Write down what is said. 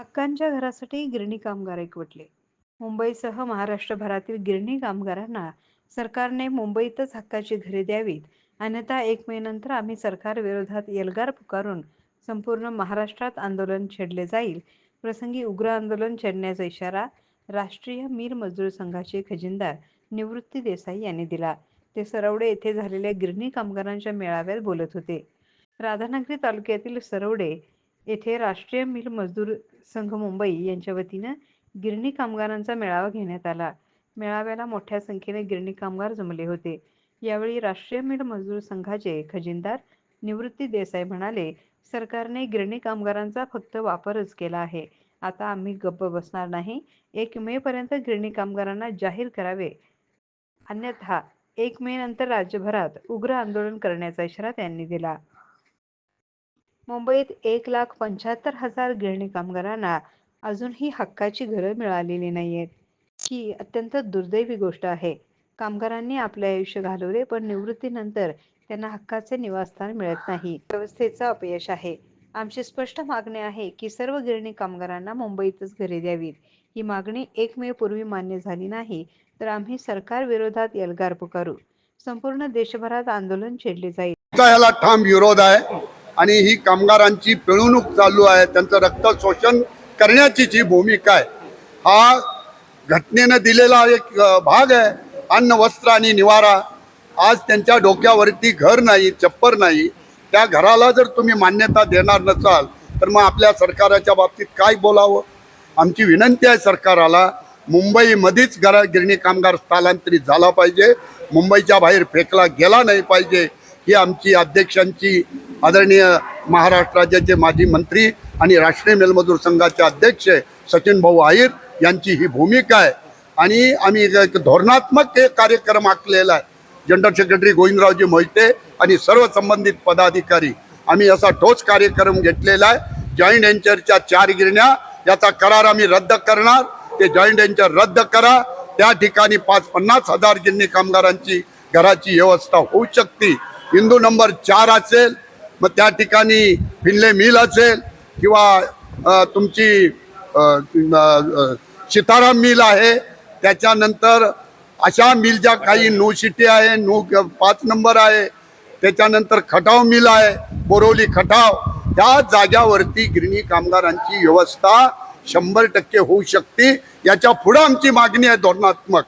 हक्कांच्या घरासाठी गिरणी कामगार एकवटले. मुंबईसह महाराष्ट्रभरातील गिरणी कामगारांना सरकारने मुंबईतच हक्काची घरे द्यावीत. अन्यथा एक मे नंतर आम्ही सरकार विरोधात एल्गार पुकारून संपूर्ण महाराष्ट्रात आंदोलन छेडले जाईल. प्रसंगी उग्र आंदोलन छेडण्याचा इशारा राष्ट्रीय मीर मजदूर संघाचे खजिनदार निवृत्ती देसाई यांनी दिला. ते सरवडे येथे झालेल्या गिरणी कामगारांच्या मेळाव्यात बोलत होते. राधानगरी तालुक्यातील सरवडे येथे राष्ट्रीय मिल मजदूर संघ मुंबई यांच्या वतीनं गिरणी कामगारांचा मेळावा घेण्यात आला. मेळाव्याला मोठ्या संख्येने गिरणी कामगार जमले होते. यावेळी राष्ट्रीय मिल मजदूर संघाचे खजिनदार निवृत्ती देसाई म्हणाले सरकारने गिरणी कामगारांचा फक्त वापरच केला आहे. आता आम्ही गप्प बसणार नाही. एक मे पर्यंत गिरणी कामगारांना जाहीर करावे. अन्यथा एक मे नंतर राज्यभरात उग्र आंदोलन करण्याचा इशारा त्यांनी दिला. मुंबईत एक लाख पंच्याहत्तर हजार गिरणी कामगारांना अजूनही हक्काची घरं मिळालेली नाहीयेत ही अत्यंत दुर्दैवी गोष्ट आहे. कामगारांनी आपले आयुष्य घालवले पण निवृत्तीनंतर त्यांना हक्काचे निवासस्थान मिळत नाही. व्यवस्थेचं अपयश आहे. आमची स्पष्ट मागणी आहे की सर्व गिरणी कामगारांना मुंबईतच घरे द्यावीत. ही मागणी एक मे पूर्वी मान्य झाली नाही तर आम्ही सरकार विरोधात एल्गार पुकारू. संपूर्ण देशभरात आंदोलन छेडले जाईल. चा ठाम विरोध आहे? आणि ही कामगारांची पिळवणूक चालू आहे. त्यांचं रक्त शोषण करण्याची जी भूमिका आहे हा घटनेनं दिलेला एक भाग आहे. अन्न वस्त्र आणि निवारा. आज त्यांच्या डोक्यावरती घर नाही चप्पर नाही. त्या घराला जर तुम्ही मान्यता देणार नसाल तर मग आपल्या सरकाराच्या बाबतीत काय बोलावं? आमची विनंती आहे सरकाराला मुंबईमध्येच घरा गिरणी कामगार स्थलांतरित झाला पाहिजे. मुंबईच्या बाहेर फेकला गेला नाही पाहिजे. ही आमची अध्यक्षांची आदरणीय महाराष्ट्र राज्याचे माजी मंत्री आणि राष्ट्रीय मेलमजूर संघाचे अध्यक्ष सचिन भाऊ आहिर यांची ही भूमिका आहे. आणि आम्ही एक धोरणात्मक एक कार्यक्रम आखलेला आहे. जनरल सेक्रेटरी गोविंदरावजी मोहिते आणि सर्व संबंधित पदाधिकारी आम्ही असा ठोस कार्यक्रम घेतलेला आहे. जॉईंट व्हेंचरच्या चार गिरण्या याचा करार आम्ही रद्द करणार. ते जॉईंट व्हेंचर रद्द करा. त्या ठिकाणी पाच पन्नास हजार गिरणी कामगारांची घराची व्यवस्था होऊ शकते. हिंदू नंबर चार असेल मग त्या ठिकाणी फिनले मिल असेल किंवा तुमची सीताराम मिल आहे त्याच्यानंतर अशा मिल ज्या काही नो सिटी आहे नो पाच नंबर आहे त्याच्यानंतर खटाव मिल आहे बोरवली खटाव. त्या जाग्यावरती गिरणी कामगारांची व्यवस्था शंभर टक्के होऊ शकते. याच्यापुढे आमची मागणी आहे धोरणात्मक.